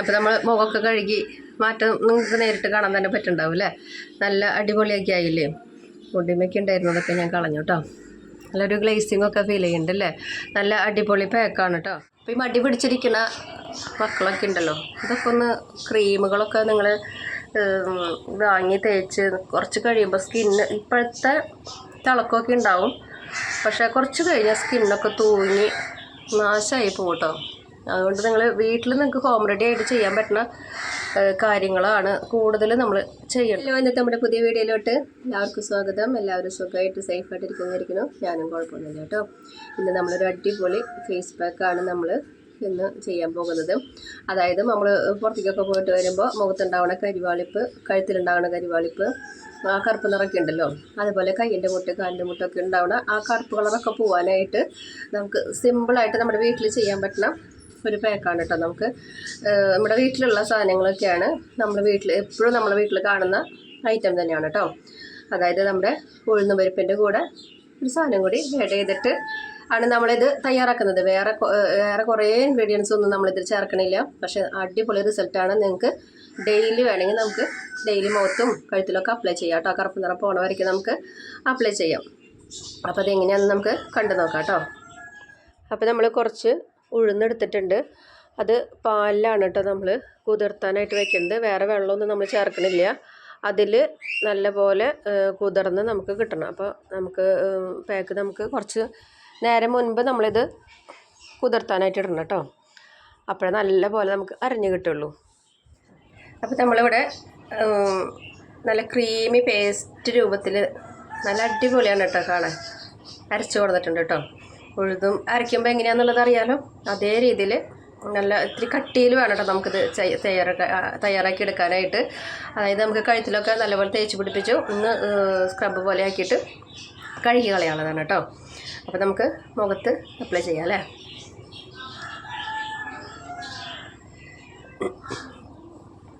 അപ്പോൾ നമ്മൾ മുഖമൊക്കെ കഴുകി മാറ്റം നിങ്ങൾക്ക് നേരിട്ട് കാണാൻ തന്നെ പറ്റുന്നുണ്ടാവും അല്ലേ? നല്ല അടിപൊളിയൊക്കെ ആയില്ലേ? മുടിമയ്ക്ക് ഉണ്ടായിരുന്നതൊക്കെ ഞാൻ കളഞ്ഞു കേട്ടോ നല്ലൊരു ഗ്ലേസിംഗ് ഒക്കെ ഫീൽ ചെയ്യുന്നുണ്ട് അല്ലേ? നല്ല അടിപൊളി പാക്കാണ് കേട്ടോ അപ്പോൾ ഈ മടി പിടിച്ചിരിക്കുന്ന മക്കളൊക്കെ ഉണ്ടല്ലോ ഇതൊക്കെ ഒന്ന് ക്രീമുകളൊക്കെ നിങ്ങൾ വാങ്ങി തേച്ച് കുറച്ച് കഴിയുമ്പോൾ സ്കിന്ന് ഇപ്പോഴത്തെ തിളക്കമൊക്കെ ഉണ്ടാവും. പക്ഷേ കുറച്ച് കഴിഞ്ഞാൽ സ്കിന്നൊക്കെ തൂങ്ങി നാശമായി പോകും കേട്ടോ അതുകൊണ്ട് നിങ്ങൾ വീട്ടിൽ നിങ്ങൾക്ക് ഹോം റെഡി ആയിട്ട് ചെയ്യാൻ പറ്റുന്ന കാര്യങ്ങളാണ് കൂടുതൽ നമ്മൾ ചെയ്യണം ഹലോ ഇന്നത്തെ നമ്മുടെ പുതിയ വീഡിയോയിലോട്ട് എല്ലാവർക്കും സ്വാഗതം. എല്ലാവരും സുഖമായിട്ട് സേഫായിട്ട് ഇരിക്കുന്നതായിരിക്കുന്നു ഞാനും കുഴപ്പമൊന്നുമില്ല കേട്ടോ. ഇന്ന് നമ്മളൊരു അടിപൊളി ഫേസ് പാക്കാണ് നമ്മൾ ഇന്ന് ചെയ്യാൻ പോകുന്നത്. അതായത് നമ്മൾ പുറത്തേക്കൊക്കെ പോയിട്ട് വരുമ്പോൾ മുഖത്തുണ്ടാവുന്ന കരിവാളിപ്പ് കഴുത്തിലുണ്ടാവുന്ന കരിവാളിപ്പ് ആ കറുപ്പ് നിറൊക്കെ ഉണ്ടല്ലോ അതുപോലെ കയ്യിന്റെ മുട്ട് കാലിന്റെ മുട്ടൊക്കെ ഉണ്ടാവുന്ന ആ കറുപ്പ് കളറൊക്കെ പോകാനായിട്ട് നമുക്ക് സിമ്പിളായിട്ട് നമ്മുടെ വീട്ടിൽ ചെയ്യാൻ പറ്റുന്ന ഒരു പാക്കാണ് കേട്ടോ നമുക്ക്. നമ്മുടെ വീട്ടിലുള്ള സാധനങ്ങളൊക്കെയാണ് നമ്മുടെ വീട്ടിൽ എപ്പോഴും നമ്മുടെ വീട്ടിൽ കാണുന്ന ഐറ്റം തന്നെയാണ് കേട്ടോ അതായത് നമ്മുടെ ഉഴുന്ന പരിപ്പിന്റെ കൂടെ ഒരു സാധനം കൂടി ആഡ് ചെയ്തിട്ട് ആണ് നമ്മളിത് തയ്യാറാക്കുന്നത്. വേറെ വേറെ കുറേ ഇൻഗ്രീഡിയൻസ് ഒന്നും നമ്മളിതിൽ ചേർക്കണില്ല. പക്ഷേ അടിപൊളി റിസൾട്ടാണ് നിങ്ങൾക്ക് ഡെയിലി വേണമെങ്കിൽ നമുക്ക് ഡെയിലി മുഖത്തും കഴുത്തിലൊക്കെ അപ്ലൈ ചെയ്യാം കേട്ടോ കറുപ്പ് നിറം പോണ വരയ്ക്ക് നമുക്ക് അപ്ലൈ ചെയ്യാം. അപ്പോൾ അതെങ്ങനെയാണെന്ന് നമുക്ക് കണ്ടു നോക്കാം കേട്ടോ അപ്പോൾ നമ്മൾ കുറച്ച് ഉഴുന്നെടുത്തിട്ടുണ്ട്. അത് പാലിലാണ് കേട്ടോ നമ്മൾ കുതിർത്താനായിട്ട് വെക്കുന്നത്. വേറെ വെള്ളമൊന്നും നമ്മൾ ചേർക്കണില്ല. അതിൽ നല്ലപോലെ കുതിർന്ന് നമുക്ക് കിട്ടണം. അപ്പോൾ നമുക്ക് പാക്ക് നമുക്ക് കുറച്ച് നേരം മുൻപ് നമ്മളിത് കുതിർത്താനായിട്ട് ഇടണം കേട്ടോ അപ്പോഴേ നല്ല പോലെ നമുക്ക് അരിഞ്ഞ് കിട്ടുള്ളൂ. അപ്പോൾ നമ്മളിവിടെ നല്ല ക്രീമി പേസ്റ്റ് രൂപത്തിൽ നല്ല അടിപൊളിയാണ് കേട്ടോ കാണാൻ. അരച്ചു കൊടുത്തിട്ടുണ്ട് കേട്ടോ ഉഴുതും അരയ്ക്കുമ്പോൾ എങ്ങനെയാണെന്നുള്ളത് അറിയാലോ? അതേ രീതിയിൽ നല്ല ഇത്തിരി കട്ടിയിൽ വേണം കേട്ടോ നമുക്കിത് തയ്യാറാക്ക തയ്യാറാക്കി എടുക്കാനായിട്ട്. അതായത് നമുക്ക് കഴുത്തിലൊക്കെ നല്ലപോലെ തേച്ച് പിടിപ്പിച്ചു ഒന്ന് സ്ക്രബ് പോലെ ആക്കിയിട്ട് കഴുകി കളയാനുള്ളതാണ് കേട്ടോ അപ്പോൾ നമുക്ക് മുഖത്ത് അപ്ലൈ ചെയ്യാം അല്ലേ?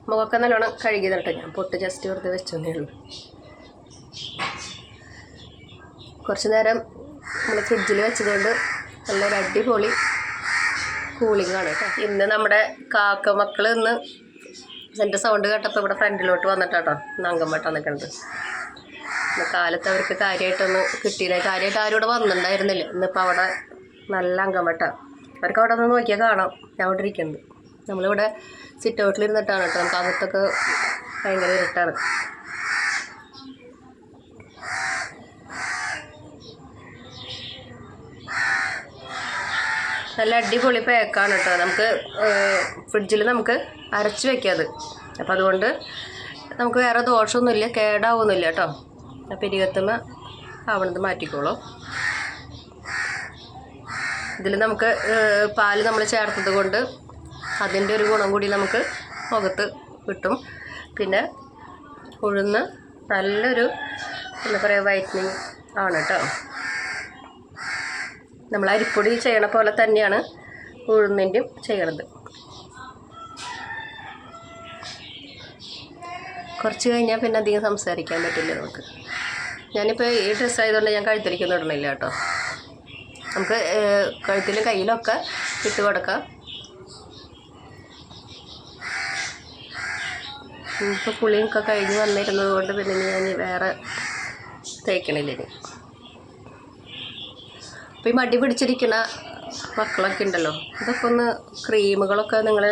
മുഖമൊക്കെ നല്ലോണം കഴുകി തരട്ടെ ഞാൻ. പൊട്ട് ജസ്റ്റ് വെറുതെ വെച്ചതേ ഉള്ളൂ. കുറച്ച് നേരം നമ്മൾ ഫ്രിഡ്ജിൽ വെച്ചതുകൊണ്ട് നല്ലൊരു അടിപൊളി കൂളിംഗ് ആണ് കേട്ടോ. ഇന്ന് നമ്മുടെ കാക്ക മക്കൾ ഇന്ന് എന്റെ സൗണ്ട് കേട്ടപ്പോൾ ഇവിടെ ഫ്രണ്ടിലോട്ട് വന്നിട്ടാട്ടോ ഇന്ന് അംഗംവട്ടം നിൽക്കുന്നത്. കാലത്ത് അവർക്ക് കാര്യമായിട്ടൊന്നും കിട്ടിയില്ല. കാര്യമായിട്ട് ആരും ഇവിടെ വന്നിട്ടുണ്ടായിരുന്നില്ല. ഇന്നിപ്പോൾ അവിടെ നല്ല അംഗംവട്ട അവർക്ക് അവിടെ നിന്ന് നോക്കിയാൽ കാണാം. ഞാൻ അവിടെ ഇരിക്കുന്നത്. നമ്മളിവിടെ സിറ്റ് ഔട്ടിലിരുന്നിട്ടാണ് കേട്ടോ. നമുക്ക് അകത്തൊക്കെ ഭയങ്കര ഇരുട്ടാണ്. നല്ല അടിപൊളി പാക്കാണ് കേട്ടോ നമുക്ക് ഫ്രിഡ്ജിൽ നമുക്ക് അരച്ച് വെക്കാം അത് അപ്പോൾ അതുകൊണ്ട് നമുക്ക് വേറെ ദോഷമൊന്നുമില്ല കേടാവൊന്നുമില്ല കേട്ടോ അപ്പോൾ ഇരുപത്തുമ്മ ആവണത് മാറ്റിക്കോളൂ. ഇതിൽ നമുക്ക് പാൽ നമ്മൾ ചേർത്തത് കൊണ്ട് അതിന്റെ ഒരു ഗുണം കൂടി നമുക്ക് മുഖത്ത് കിട്ടും. പിന്നെ ഉഴുന്ന് നല്ലൊരു എന്താ പറയുക വൈറ്റനിങ് ആണ് കേട്ടോ നമ്മൾ അരിപ്പൊടി ചെയ്യണ പോലെ തന്നെയാണ് ഉഴുന്നിന്റെയും ചെയ്യണത്. കുറച്ച് കഴിഞ്ഞാൽ പിന്നെ അധികം സംസാരിക്കാൻ പറ്റില്ല നമുക്ക്. ഞാനിപ്പോൾ ഈ ഡ്രസ്സ് ആയതുകൊണ്ട് ഞാൻ കഴുത്തിരിക്കുന്ന ഇടണില്ല കേട്ടോ. നമുക്ക് കഴുത്തിലും കയ്യിലൊക്കെ ഇട്ട് കൊടുക്കാം. ഇപ്പോൾ പുളിയൊക്കെ കഴിഞ്ഞ് വന്നിരുന്നത് കൊണ്ട് പിന്നെ ഞാൻ വേറെ തേക്കണില്ല ഇനി. അപ്പോൾ ഈ മടി പിടിച്ചിരിക്കുന്ന മക്കളൊക്കെ ഉണ്ടല്ലോ. ഇതൊക്കെ ഒന്ന് ക്രീമുകളൊക്കെ നിങ്ങൾ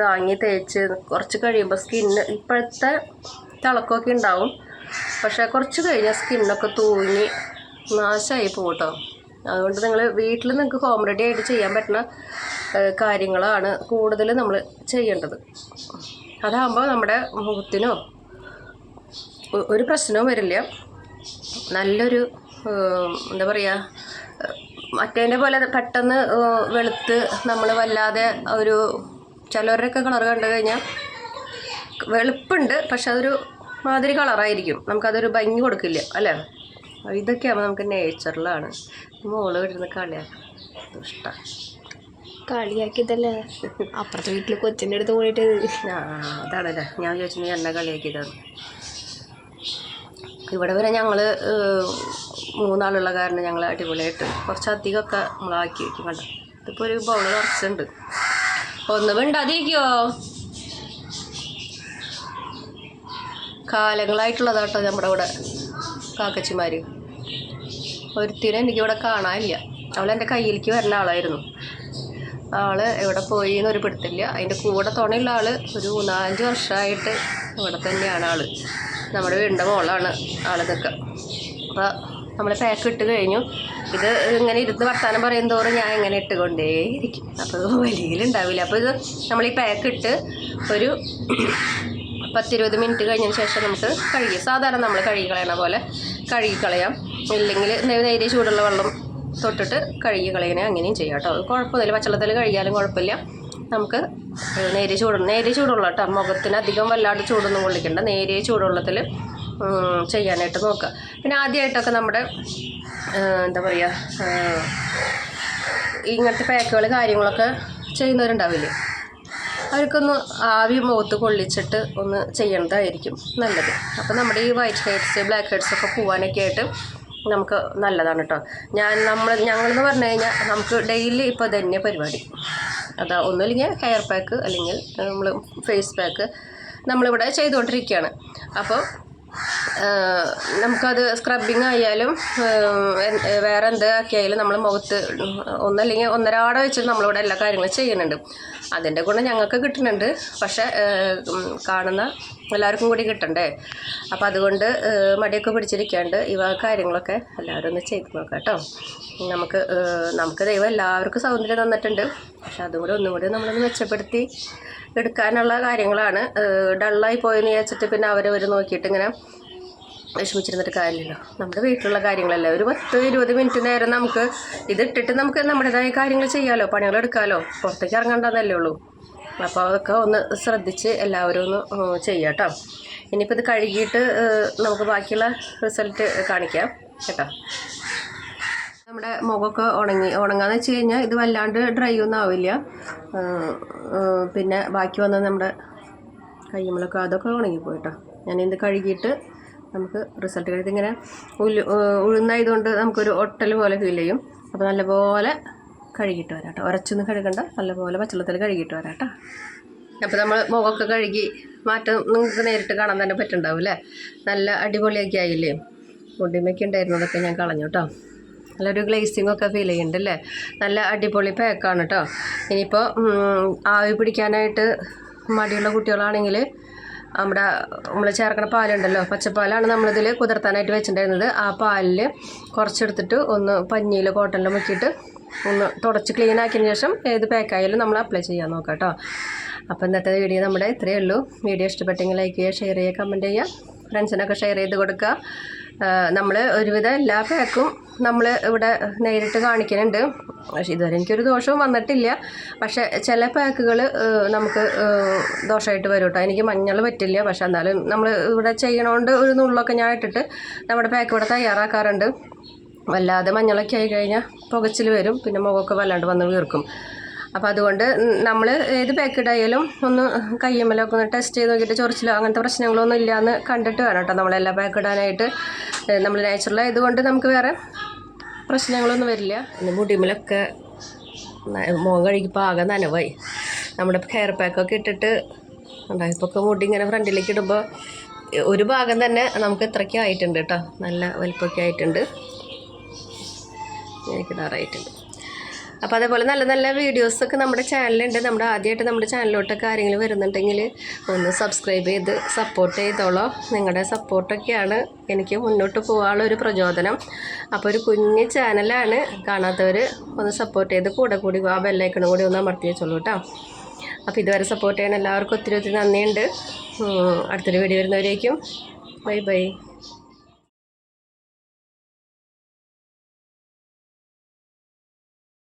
വാങ്ങി തേച്ച് കുറച്ച് കഴിയുമ്പോൾ സ്കിന്ന് ഇപ്പോഴത്തെ തിളക്കമൊക്കെ ഉണ്ടാവും. പക്ഷേ കുറച്ച് കഴിഞ്ഞാൽ സ്കിന്നൊക്കെ തൂങ്ങി നാശമായി പോട്ടോ അതുകൊണ്ട് നിങ്ങൾ വീട്ടിൽ നിങ്ങൾക്ക് ഹോം റെഡി ആയിട്ട് ചെയ്യാൻ പറ്റുന്ന കാര്യങ്ങളാണ് കൂടുതൽ നമ്മൾ ചെയ്യേണ്ടത്. അതാകുമ്പോൾ നമ്മുടെ മുഖത്തിനോ ഒരു പ്രശ്നവും വരില്ല. നല്ലൊരു എന്താ പറയുക മറ്റേന്റെ പോലെ പെട്ടെന്ന് വെളുത്ത് നമ്മൾ വല്ലാതെ ഒരു ചിലവരുടെയൊക്കെ കളർ കണ്ടു കഴിഞ്ഞാൽ വെളുപ്പുണ്ട് പക്ഷെ അതൊരു മാതിരി കളറായിരിക്കും. നമുക്കതൊരു ഭംഗി കൊടുക്കില്ല അല്ലേ? ഇതൊക്കെയാകുമ്പോൾ നമുക്ക് നേച്ചറിലാണ് മോൾ കിട്ടുന്ന കളിയാക്കാം. ഇഷ്ടം. കളിയാക്കിയതല്ലേ? അപ്പുറത്തെ വീട്ടിൽ കൊച്ചിന്റെ അടുത്ത് പോയിട്ട് ആ അതാണല്ലേ. ഞാൻ ചോദിച്ചു നീ എന്നെ കളിയാക്കിയതാണ് ഇവിടെ വരെ ഞങ്ങൾ മൂന്നാളുള്ള കാരണം ഞങ്ങൾ അടിപൊളിയായിട്ട് കുറച്ചധികമൊക്കെ നമ്മളാക്കി വയ്ക്കും കണ്ടോ? ഇതിപ്പോൾ ഒരു ബൗൾ കുറച്ചുണ്ട്. ഒന്ന് മിണ്ടാതിരിക്കോ കാലങ്ങളായിട്ടുള്ളതാട്ടോ നമ്മുടെ ഇവിടെ കാക്കച്ചിമാർ ഒരുത്തിനെ എനിക്കിവിടെ കാണാനില്ല. അവൾ എന്റെ കയ്യിലേക്ക് വരുന്ന ആളായിരുന്നു. ആൾ എവിടെ പോയി എന്ന് ഒരു പിടുത്തില്ല. അതിന്റെ കൂടെ തുണയുള്ള ആൾ ഒരു മൂന്നാലഞ്ച് വർഷമായിട്ട് ഇവിടെ തന്നെയാണ് ആൾ. നമ്മുടെ വീടിന്റെ മോളാണ് ആൾ നിൽക്കുക അപ്പോൾ നമ്മൾ പാക്ക് ഇട്ട് കഴിഞ്ഞു. ഇത് ഇങ്ങനെ ഇരുന്ന് വർത്താനം പറയും തോറും ഞാൻ ഇങ്ങനെ ഇട്ടുകൊണ്ടേയിരിക്കും. അപ്പോൾ വലിയിലുണ്ടാവില്ല അപ്പോൾ ഇത് നമ്മൾ ഈ പാക്ക് ഇട്ട് ഒരു പത്തിരുപത് മിനിറ്റ് കഴിഞ്ഞതിന് ശേഷം നമുക്ക് കഴുകി സാധാരണ നമ്മൾ കഴുകി കളയണ പോലെ കഴുകി കളയാം ഇല്ലെങ്കിൽ നേരെ ചൂടുള്ള വെള്ളം തൊട്ടിട്ട് കഴുകി കളയണേ അങ്ങനെയും ചെയ്യാം കേട്ടോ. കുഴപ്പമില്ല പച്ചവെള്ളത്തിൽ കഴുകിയാലും കുഴപ്പമില്ല. നമുക്ക് നേരിയ ചൂട് നേരിയ ചൂടുള്ള കേട്ടോ മുഖത്തിന് അധികം വല്ലാണ്ട് ചൂടൊന്നും കൊള്ളിക്കണ്ട. നേരിയ ചൂടുവെള്ളത്തിൽ ഉം, ചെയ്യാനായിട്ട് നോക്കുക പിന്നെ ആദ്യമായിട്ടൊക്കെ നമ്മുടെ എന്താ പറയുക ഇങ്ങനത്തെ പാക്കുകൾ കാര്യങ്ങളൊക്കെ ചെയ്യുന്നവരുണ്ടാവില്ലേ? അവർക്കൊന്ന് ആവി മുഖത്ത് കൊള്ളിച്ചിട്ട് ഒന്ന് ചെയ്യേണ്ടതായിരിക്കും നല്ലത്. അപ്പോൾ നമ്മുടെ ഈ വൈറ്റ് ഹെഡ്സ് ബ്ലാക്ക് ഹെഡ്സ് ഒക്കെ പോകാനൊക്കെ ആയിട്ട് നമുക്ക് നല്ലതാണ് കേട്ടോ ഞാൻ നമ്മൾ ഞങ്ങളെന്ന് പറഞ്ഞു കഴിഞ്ഞാൽ നമുക്ക് ഡെയിലി ഇപ്പോൾ തന്നെ പരിപാടി. അതാ ഒന്നുമില്ലെങ്കിൽ ഹെയർ പാക്ക് അല്ലെങ്കിൽ നമ്മൾ ഫേസ് പാക്ക് നമ്മളിവിടെ ചെയ്തുകൊണ്ടിരിക്കുകയാണ് അപ്പോൾ നമുക്കത് സ്ക്രബിങ് ആയാലും വേറെ എന്ത് ആക്കിയായാലും നമ്മൾ മുഖത്ത് ഒന്നല്ലെങ്കിൽ ഒന്നരാട വെച്ചിട്ട് നമ്മളിവിടെ എല്ലാ കാര്യങ്ങളും ചെയ്യുന്നുണ്ട്. അതിന്റെ ഗുണം ഞങ്ങൾക്ക് കിട്ടുന്നുണ്ട്. പക്ഷേ കാണുന്ന എല്ലാവർക്കും കൂടി കിട്ടണ്ടേ? അപ്പം അതുകൊണ്ട് മടിയൊക്കെ പിടിച്ചിരിക്കാണ്ട് ഇവ കാര്യങ്ങളൊക്കെ എല്ലാവരും ഒന്ന് ചെയ്ത് നോക്കാം കേട്ടോ. നമുക്ക് നമുക്ക് ദൈവം എല്ലാവർക്കും സൗന്ദര്യം തന്നിട്ടുണ്ട്. പക്ഷെ അതും കൂടി ഒന്നും കൂടി നമ്മളൊന്ന് മെച്ചപ്പെടുത്തി എടുക്കാനുള്ള കാര്യങ്ങളാണ്. ഡള്ളായി പോയെന്ന് വിചാരിച്ചിട്ട് പിന്നെ അവരവർ നോക്കിയിട്ട് ഇങ്ങനെ വിഷമിച്ചിരുന്നിട്ട് കാര്യമില്ലല്ലോ നമ്മുടെ വീട്ടിലുള്ള കാര്യങ്ങളല്ലേ? ഒരു പത്ത് ഇരുപത് മിനിറ്റ് നേരം നമുക്ക് ഇതിട്ടിട്ട് നമുക്ക് നമ്മുടേതായ കാര്യങ്ങൾ ചെയ്യാമല്ലോ പണികൾ എടുക്കാമല്ലോ പുറത്തേക്ക് ഇറങ്ങണ്ടെന്നല്ലേ ഉള്ളൂ. അപ്പോൾ അതൊക്കെ ഒന്ന് ശ്രദ്ധിച്ച് എല്ലാവരും ഒന്ന് ചെയ്യാം കേട്ടോ. ഇനിയിപ്പോൾ ഇത് കഴുകിയിട്ട് നമുക്ക് ബാക്കിയുള്ള റിസൾട്ട് കാണിക്കാം കേട്ടോ. നമ്മുടെ മുഖമൊക്കെ ഉണങ്ങി ഉണങ്ങാന്ന് വെച്ച് കഴിഞ്ഞാൽ ഇത് വല്ലാണ്ട് ഡ്രൈ ഒന്നും ആവില്ല. പിന്നെ ബാക്കി വന്നത് നമ്മുടെ കയ്യുമ്മലൊക്കെ അതൊക്കെ ഉണങ്ങിപ്പോയിട്ടോ ഞാനിത് കഴുകിയിട്ട് നമുക്ക് റിസൾട്ട് കിട്ടും. ഇതിങ്ങനെ ഉഴുന്നായതുകൊണ്ട് നമുക്കൊരു ഒട്ടൽ പോലെ ഫീൽ ചെയ്യും. അപ്പോൾ നല്ലപോലെ കഴുകിയിട്ട് വരാട്ടോ ഉരച്ചൊന്നും കഴുകണ്ട. നല്ലപോലെ പച്ചവെള്ളത്തിൽ കഴുകിയിട്ട് വരാട്ടോ അപ്പോൾ നമ്മൾ മുഖമൊക്കെ കഴുകി മാറ്റം നിങ്ങൾക്ക് നേരിട്ട് കാണാൻ തന്നെ പറ്റുന്നുണ്ടാവും അല്ലേ നല്ല അടിപൊളിയൊക്കെ ആയില്ലേ? മുടിമയ്ക്ക് ഉണ്ടായിരുന്നതൊക്കെ ഞാൻ കളഞ്ഞു കേട്ടോ നല്ലൊരു ഗ്ലേസിംഗ് ഒക്കെ ഫീൽ ചെയ്യുന്നുണ്ട് അല്ലേ നല്ല അടിപൊളി പാക്കാണ് കേട്ടോ ഇനിയിപ്പോൾ ആവി പിടിക്കാനായിട്ട് മടിയുള്ള കുട്ടികളാണെങ്കിൽ നമ്മുടെ നമ്മൾ ചേർക്കണ പാലുണ്ടല്ലോ പച്ചപ്പാലാണ് നമ്മളിതിൽ കുതിർത്താനായിട്ട് വെച്ചിട്ടുണ്ടായിരുന്നത്. ആ പാലിൽ കുറച്ചെടുത്തിട്ട് ഒന്ന് പഞ്ഞിയിൽ കോട്ടണിൽ മുക്കിയിട്ട് ഒന്ന് തുടച്ച് ക്ലീൻ ആക്കിയതിന് ശേഷം ഏത് പാക്കായാലും നമ്മൾ അപ്ലൈ ചെയ്യാൻ നോക്കാം കേട്ടോ അപ്പോൾ ഇന്നത്തെ വീഡിയോ നമ്മുടെ ഇത്രയേ ഉള്ളൂ. വീഡിയോ ഇഷ്ടപ്പെട്ടെങ്കിൽ ലൈക്ക് ചെയ്യുക ഷെയർ ചെയ്യുക കമന്റ് ചെയ്യുക. ഫ്രണ്ട്സിനൊക്കെ ഷെയർ ചെയ്ത് കൊടുക്കുക. നമ്മൾ ഒരുവിധം എല്ലാ പാക്കും നമ്മൾ ഇവിടെ നേരിട്ട് കാണിക്കുന്നുണ്ട്. പക്ഷേ ഇതുവരെ എനിക്കൊരു ദോഷവും വന്നിട്ടില്ല. പക്ഷേ ചില പാക്കുകൾ നമുക്ക് ദോഷമായിട്ട് വരും കേട്ടോ എനിക്ക് മഞ്ഞൾ പറ്റില്ല. പക്ഷേ എന്നാലും നമ്മൾ ഇവിടെ ചെയ്യണോണ്ട് ഒരു നുള്ളൊക്കെ ഞാൻ ഇട്ടിട്ട് നമ്മുടെ പാക്ക് ഇവിടെ തയ്യാറാക്കാറുണ്ട്. വല്ലാതെ മഞ്ഞളൊക്കെ ആയി കഴിഞ്ഞാൽ പുകച്ചിൽ വരും. പിന്നെ മുഖമൊക്കെ വല്ലാണ്ട് വന്ന് വീർക്കും. അപ്പോൾ അതുകൊണ്ട് നമ്മൾ ഏത് പാക്കറ്റ് ആയാലും ഒന്ന് കയ്യമ്മലൊക്കെ ഒന്ന് ടെസ്റ്റ് ചെയ്ത് നോക്കിയിട്ട് ചൊറിച്ചിലോ അങ്ങനത്തെ പ്രശ്നങ്ങളൊന്നും ഇല്ലയെന്ന് കണ്ടിട്ട് വേണം കേട്ടോ നമ്മളെല്ലാം പാക്ക് ഇടാനായിട്ട്. നമ്മൾ നാച്ചുറൽ ആയതുകൊണ്ട് നമുക്ക് വേറെ പ്രശ്നങ്ങളൊന്നും വരില്ല. പിന്നെ മുടിമലൊക്കെ മുഖം കഴുകിപ്പോൾ ആകെ നനവായി. നമ്മുടെ ഹെയർ പാക്കൊക്കെ ഇട്ടിട്ട് ഉണ്ടായപ്പോൾ മുടി ഇങ്ങനെ ഫ്രണ്ടിലേക്ക് ഇടുമ്പോൾ ഒരു ഭാഗം തന്നെ നമുക്ക് ഇത്രയ്ക്ക് ആയിട്ടുണ്ട് കേട്ടോ നല്ല വലിപ്പമൊക്കെ ആയിട്ടുണ്ട്. എനിക്ക് ഇടാറായിട്ടുണ്ട് അപ്പോൾ അതേപോലെ നല്ല നല്ല വീഡിയോസൊക്കെ നമ്മുടെ ചാനലുണ്ട് നമ്മുടെ ആദ്യമായിട്ട് നമ്മുടെ ചാനലിലോട്ടൊക്കെ ആരെങ്കിലും വരുന്നുണ്ടെങ്കിൽ ഒന്ന് സബ്സ്ക്രൈബ് ചെയ്ത് സപ്പോർട്ട് ചെയ്തോളോ. നിങ്ങളുടെ സപ്പോർട്ടൊക്കെയാണ് എനിക്ക് മുന്നോട്ട് പോകാനുള്ള ഒരു പ്രചോദനം. അപ്പോൾ ഒരു കുഞ്ഞ് ചാനലാണ് കാണാത്തവർ ഒന്ന് സപ്പോർട്ട് ചെയ്ത് കൂടെ കൂടി ആ ബെല്ലൈക്കണും കൂടി ഒന്ന് അമർത്തി വെച്ചോളൂ കേട്ടോ അപ്പോൾ ഇതുവരെ സപ്പോർട്ട് ചെയ്യാൻ എല്ലാവർക്കും ഒത്തിരി ഒത്തിരി നന്ദിയുണ്ട്. അടുത്തൊരു വീഡിയോ വരുന്നവരേക്കും. Bye bye.